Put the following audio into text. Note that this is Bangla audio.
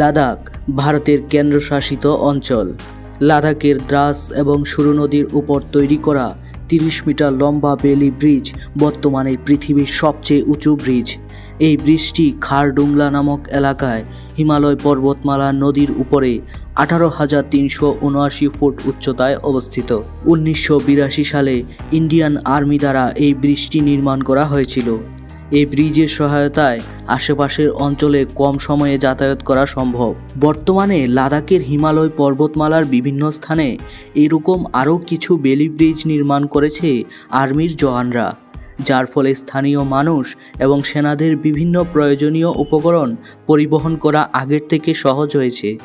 লাদাখ, ভারতের কেন্দ্রশাসিত অঞ্চল। লাদাখের দ্রাস এবং সুরু নদীর উপর তৈরি করা তিরিশ মিটার লম্বা বেলি ব্রিজ বর্তমানে পৃথিবীর সবচেয়ে উঁচু ব্রিজ। এই ব্রিজটি খারডুংলা নামক এলাকায় হিমালয় পর্বতমালা নদীর উপরে আঠারো হাজার তিনশো উনআশি ফুট উচ্চতায় অবস্থিত। উনিশশো বিরাশি সালে ইন্ডিয়ান আর্মি দ্বারা এই ব্রিজটি নির্মাণ করা হয়েছিল। এই ব্রিজের সহায়তায় আশেপাশের অঞ্চলে কম সময়ে যাতায়াত করা সম্ভব। বর্তমানে লাদাখের হিমালয় পর্বতমালার বিভিন্ন স্থানে এরকম আরও কিছু বেলি ব্রিজ নির্মাণ করেছে আর্মির জওয়ানরা। যার ফলে স্থানীয় মানুষ এবং সেনাদের বিভিন্ন প্রয়োজনীয় উপকরণ পরিবহন করা আগের থেকে সহজ হয়েছে।